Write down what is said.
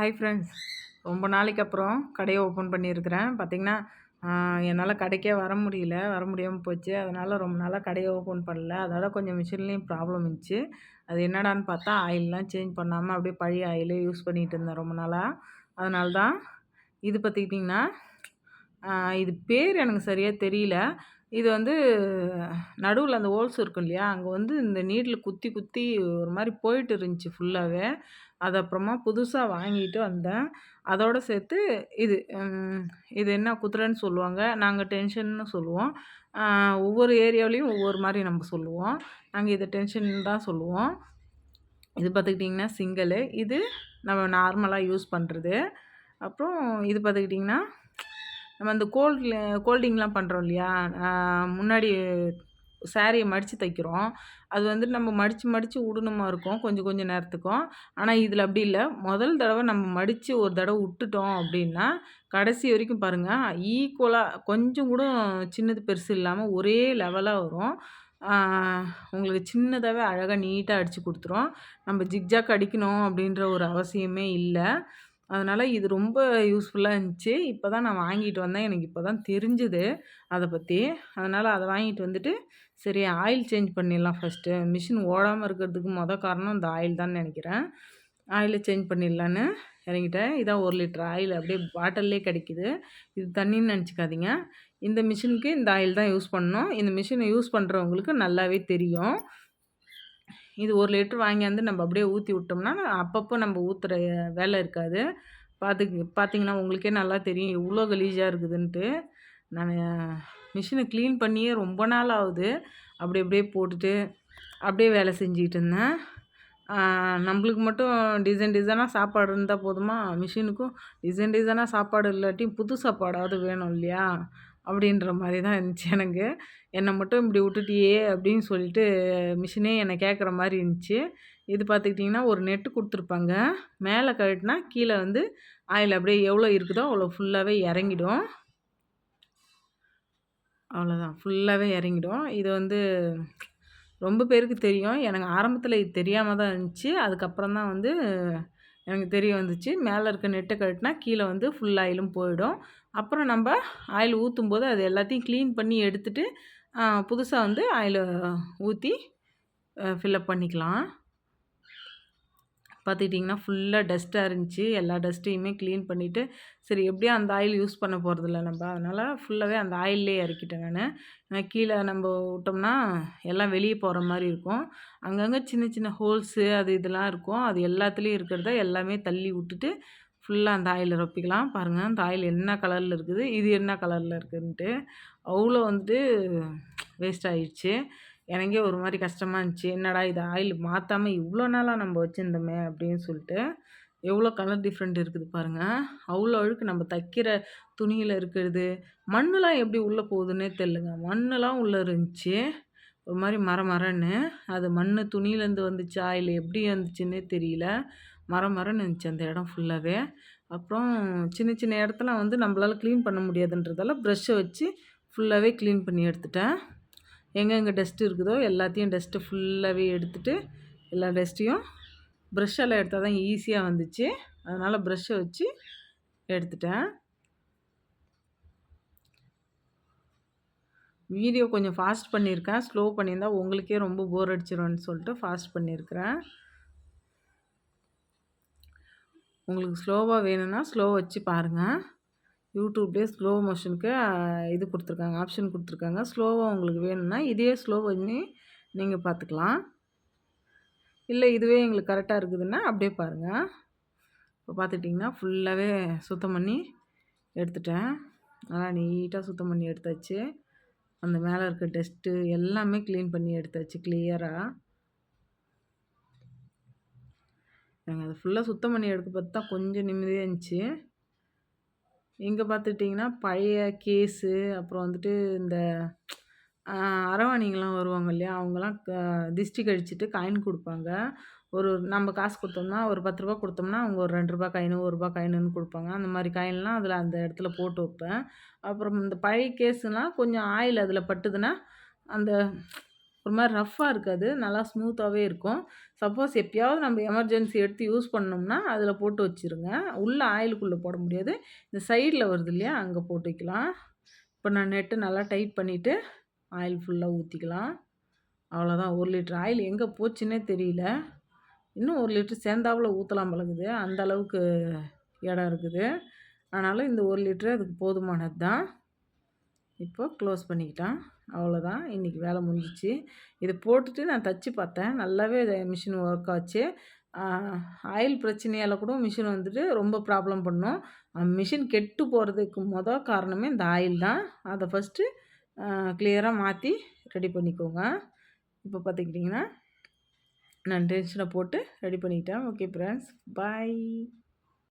Hi friends ரொம்ப நாளைக்கு அப்புறம் கடையை ஓப்பன் பண்ணியிருக்கிறேன். பார்த்திங்கன்னா என்னால் கடைக்கே வர முடியல. வர முடியாமல் போச்சு. அதனால் ரொம்ப நாளாக கடையை ஓப்பன் பண்ணல. அதனால் கொஞ்சம் மிஷின்லேயும் ப்ராப்ளம் இருந்துச்சு. அது என்னடான்னு பார்த்தா ஆயிலெலாம் சேஞ்ச் பண்ணாமல் அப்படியே பழைய ஆயிலே யூஸ் பண்ணிகிட்டு இருந்தேன் ரொம்ப நாளாக அதனால தான் இது பார்த்துக்கிட்டிங்கன்னா இது பேர் எனக்கு சரியாக தெரியல. இது வந்து நடுவில் அந்த ஹோல்ஸ் இருக்கும் இல்லையா? அங்கே வந்து இந்த நீடில் குத்தி குத்தி ஒரு மாதிரி போயிட்டு இருந்துச்சு ஃபுல்லாகவே அது அப்புறமா புதுசாக வாங்கிட்டு வந்தேன். அதோடு சேர்த்து இது இது என்ன குதிரைன்னு சொல்லுவாங்க நாங்கள் டென்ஷன்னு சொல்லுவோம். ஒவ்வொரு ஏரியாவிலையும் ஒவ்வொரு மாதிரி நம்ம சொல்லுவோம். நாங்கள் இதை டென்ஷன் தான் சொல்லுவோம். இது பார்த்துக்கிட்டிங்கன்னா சிங்கிளு இது நம்ம நார்மலாக யூஸ் பண்ணுறது அப்புறம் இது பார்த்துக்கிட்டிங்கன்னா நம்ம அந்த கோல்ட் கோல்டிங்லாம் பண்ணுறோம் இல்லையா? முன்னாடி சாரியை மடித்து தைக்கிறோம். அது வந்து நம்ம மடித்து மடித்து விடணுமா இருக்கும். கொஞ்சம் கொஞ்சம் நேரத்துக்கும். ஆனால் இதில் அப்படி இல்லை. முதல் தடவை நம்ம மடித்து ஒரு தடவை விட்டுட்டோம் அப்படின்னா கடைசி வரைக்கும் பாருங்கள் ஈக்குவலாக கொஞ்சம் கூட சின்னது பெருசு இல்லாமல் ஒரே லெவலாக வரும். உங்களுக்கு சின்னதாகவே அழகாக நீட்டாக அடித்து கொடுத்துரும். நம்ம ஜிக்ஜாக் அடிக்கணும் அப்படின்ற ஒரு அவசியமே இல்லை. அதனால் இது ரொம்ப யூஸ்ஃபுல்லாக இருந்துச்சு. இப்போ தான் நான் வாங்கிட்டு வந்தேன். எனக்கு இப்போ தான் தெரிஞ்சுது. அதை பற்றி அதனால் அதை வாங்கிட்டு வந்துட்டு சரி ஆயில் சேஞ்ச் பண்ணிடலாம் ஃபஸ்ட்டு மிஷின் ஓடாமல் இருக்கிறதுக்கு மொதல் காரணம் இந்த ஆயில் தான் நினைக்கிறேன். ஆயிலை சேஞ்ச் பண்ணிடலான்னு இறங்கிட்டேன். இதான் ஒரு லிட்டர் ஆயில் அப்படியே பாட்டில்லே கிடைக்கிது. இது தண்ணின்னு நினச்சிக்காதீங்க. இந்த மிஷினுக்கு இந்த ஆயில் தான் யூஸ் பண்ணணும். இந்த மிஷினை யூஸ் பண்ணுறவங்களுக்கு நல்லாவே தெரியும். இது ஒரு லிட்டர் வாங்கியாந்து நம்ம அப்படியே ஊற்றி விட்டோம்னா அப்பப்போ நம்ம ஊற்றுற வேலை இருக்காது. பார்த்து பார்த்தீங்கன்னா உங்களுக்கே நல்லா தெரியும். எவ்வளோ கலீஜாக இருக்குதுன்ட்டு. நான் மிஷினை க்ளீன் பண்ணியே ரொம்ப நாள் ஆகுது. அப்படி அப்படியே போட்டுட்டு அப்படியே வேலை செஞ்சுக்கிட்டு இருந்தேன். நம்மளுக்கு மட்டும் டிசைன் டிசைனாக சாப்பாடு இருந்தால் போதுமா? மிஷினுக்கும் டிசைன் டிசைனாக சாப்பாடு இல்லாட்டியும் புது சாப்பாடாவது வேணும் இல்லையா? அப்படின்ற மாதிரி தான் இருந்துச்சு எனக்கு. என்னை மட்டும் இப்படி விட்டுட்டியே அப்படின்னு சொல்லிட்டு மிஷினே என்னை கேட்குற மாதிரி இருந்துச்சு. இது பார்த்துக்கிட்டிங்கன்னா ஒரு நெட்டு கொடுத்துருப்பாங்க. மேலே கழட்டினா கீழே வந்து ஆயில் அப்படியே எவ்வளோ இருக்குதோ அவ்வளோ ஃபுல்லாகவே இறங்கிடும். அவ்வளோதான் ஃபுல்லாகவே இறங்கிடும் இது வந்து ரொம்ப பேருக்கு தெரியும். எனக்கு ஆரம்பத்தில் இது தெரியாமல் தான் இருந்துச்சு. அதுக்கப்புறம் தான் வந்து எனக்கு தெரிய வந்துச்சு. மேலே இருக்க நெட்டை கழட்டினா கீழே வந்து ஃபுல் ஆயிலும் போயிடும். அப்புறம் நம்ம ஆயில் ஊற்றும் போது அது எல்லாத்தையும் க்ளீன் பண்ணி எடுத்துகிட்டு புதுசாக வந்து ஆயிலை ஊற்றி ஃபில்லப் பண்ணிக்கலாம். பார்த்துக்கிட்டிங்கன்னா ஃபுல்லாக டஸ்ட்டாக இருந்துச்சு. எல்லா டஸ்ட்டையுமே க்ளீன் பண்ணிவிட்டு சரி எப்படியும் அந்த ஆயில் யூஸ் பண்ண போகிறதில்ல நம்ம. அதனால் ஃபுல்லாகவே அந்த ஆயிலே இறக்கிட்டேன் நான். ஏன்னா கீழே நம்ம விட்டோம்னா எல்லாம் வெளியே போகிற மாதிரி இருக்கும். அங்கங்கே சின்ன சின்ன ஹோல்ஸு அது இதெல்லாம் இருக்கும். அது எல்லாத்துலேயும் இருக்கிறத எல்லாமே தள்ளி விட்டுட்டு ஃபுல்லாக அந்த ஆயில் ரொப்பிக்கலாம். பாருங்கள் அந்த ஆயில் என்ன கலரில் இருக்குது இது என்ன கலரில் இருக்குதுன்ட்டு அவ்வளோ வந்துட்டு வேஸ்ட் ஆகிடுச்சு எனக்கே ஒரு மாதிரி கஷ்டமாக இருந்துச்சு. என்னடா இது ஆயில் மாற்றாமல் இவ்வளோ நாளாக நம்ம வச்சுருந்தோமே அப்படின்னு சொல்லிட்டு எவ்வளோ கலர் டிஃப்ரெண்ட் இருக்குது பாருங்கள் அவ்வளோ அழுக்கு நம்ம தைக்கிற துணியில் இருக்கிறது மண்ணெலாம் எப்படி உள்ளே போகுதுன்னே தெரிலங்க மண்ணெலாம் உள்ளே இருந்துச்சு. ஒரு மாதிரி மர மரன்னு. அது மண் துணியிலேருந்து வந்துச்சா இல்லை எப்படி வந்துச்சுன்னே தெரியல. மர மரன்னு இருந்துச்சு அந்த இடம் ஃபுல்லாகவே அப்புறம் சின்ன சின்ன இடத்துல வந்து நம்மளால் க்ளீன் பண்ண முடியாதுன்றதால ப்ரெஷ்ஷை வச்சு ஃபுல்லாகவே க்ளீன் பண்ணி எடுத்துட்டேன். எங்கெங்கே டஸ்ட்டு இருக்குதோ எல்லாத்தையும் டஸ்ட்டு ஃபுல்லாகவே எடுத்துகிட்டு எல்லா டஸ்ட்டையும் ப்ரெஷ்ஷால் எடுத்தால் தான் ஈஸியாக வந்துச்சு. அதனால் ப்ரெஷ்ஷை வச்சு எடுத்துட்டேன். வீடியோ கொஞ்சம் ஃபாஸ்ட் பண்ணியிருக்கேன். ஸ்லோ பண்ணியிருந்தால் உங்களுக்கே ரொம்ப போர் அடிச்சிரும்னு சொல்லிட்டு ஃபாஸ்ட் பண்ணியிருக்கிறேன். உங்களுக்கு ஸ்லோவாக வேணும்னா ஸ்லோ வச்சு பாருங்கள் யூடியூப்லேயே ஸ்லோ மோஷனுக்கு இது கொடுத்துருக்காங்க ஆப்ஷன் கொடுத்துருக்காங்க. ஸ்லோவாக உங்களுக்கு வேணும்னா இதே ஸ்லோ பண்ணி நீங்கள் பார்த்துக்கலாம் இல்லை இதுவே எங்களுக்கு கரெக்டாக இருக்குதுன்னா அப்படியே பாருங்கள் இப்போ பார்த்துட்டிங்கன்னா ஃபுல்லாகவே சுத்தம் பண்ணி எடுத்துட்டேன். நல்லா நீட்டாக சுத்தம் பண்ணி எடுத்தாச்சு. அந்த மேலே இருக்க டஸ்ட்டு எல்லாமே க்ளீன் பண்ணி எடுத்தாச்சு கிளியராக நாங்கள் அதை ஃபுல்லாக சுத்தம் பண்ணி எடுக்க பார்த்து தான் கொஞ்சம் நிம்மதியாக இருந்துச்சு. இங்கே பார்த்துட்டிங்கன்னா பழைய கேஸு அப்புறம் வந்துட்டு இந்த அரவாணிங்கெலாம் வருவாங்க இல்லையா? அவங்களாம் க திஷ்டி கழிச்சிட்டு காயின் கொடுப்பாங்க. ஒரு நம்ம காசு கொடுத்தோம்னா ஒரு பத்து ரூபா கொடுத்தோம்னா அவங்க ஒரு ரெண்டு ரூபா காயின் ஒரு ரூபா காயினுன்னு கொடுப்பாங்க. அந்த மாதிரி காயின்லாம் அதில் அந்த இடத்துல போட்டு வைப்பேன். அப்புறம் இந்த பழைய கேஸுனால் கொஞ்சம் ஆயில் அதில் பட்டுதுன்னா அந்த ஒரு மாதிரி ரஃப்பாக இருக்காது. நல்லா ஸ்மூத்தாகவே இருக்கும். சப்போஸ் எப்பயாவது நம்ம எமர்ஜென்சி எடுத்து யூஸ் பண்ணோம்னா அதில் போட்டு வச்சுருங்க. உள்ளே ஆயிலுக்குள்ளே போட முடியாது. இந்த சைடில் வருது இல்லையா அங்கே போட்டு வைக்கலாம். இப்போ நான் நெட்டு நல்லா டைட் பண்ணிவிட்டு ஆயில் ஃபுல்லாக ஊற்றிக்கலாம் அவ்வளோதான் ஒரு லிட்டர் ஆயில் எங்கே போச்சுன்னே தெரியல. இன்னும் ஒரு லிட்டர் சேர்ந்தாவில் ஊற்றலாம் பழகுது. அந்த அளவுக்கு இடம் இருக்குது. அதனால் இந்த ஒரு லிட்டரு அதுக்கு போதுமானது தான் இப்போ க்ளோஸ் பண்ணிக்கிட்டான். அவ்வளோதான் இன்றைக்கி வேலை முடிஞ்சிச்சு. இதை போட்டுட்டு நான் தச்சு பார்த்தேன். நல்லாவே மிஷின் ஒர்க் ஆச்சு. ஆயில் பிரச்சனையால் கூட மிஷின் வந்துட்டு ரொம்ப ப்ராப்ளம் பண்ணும். மிஷின் கெட்டு போகிறதுக்கு மொதல் காரணமே இந்த ஆயில் தான். அதை ஃபஸ்ட்டு கிளியராக மாற்றி ரெடி பண்ணிக்கோங்க. இப்போ பார்த்துக்கிட்டிங்கன்னா நான் டென்ஷனை போட்டு ரெடி பண்ணிக்கிட்டேன் ஓகே ஃப்ரெண்ட்ஸ் பாய்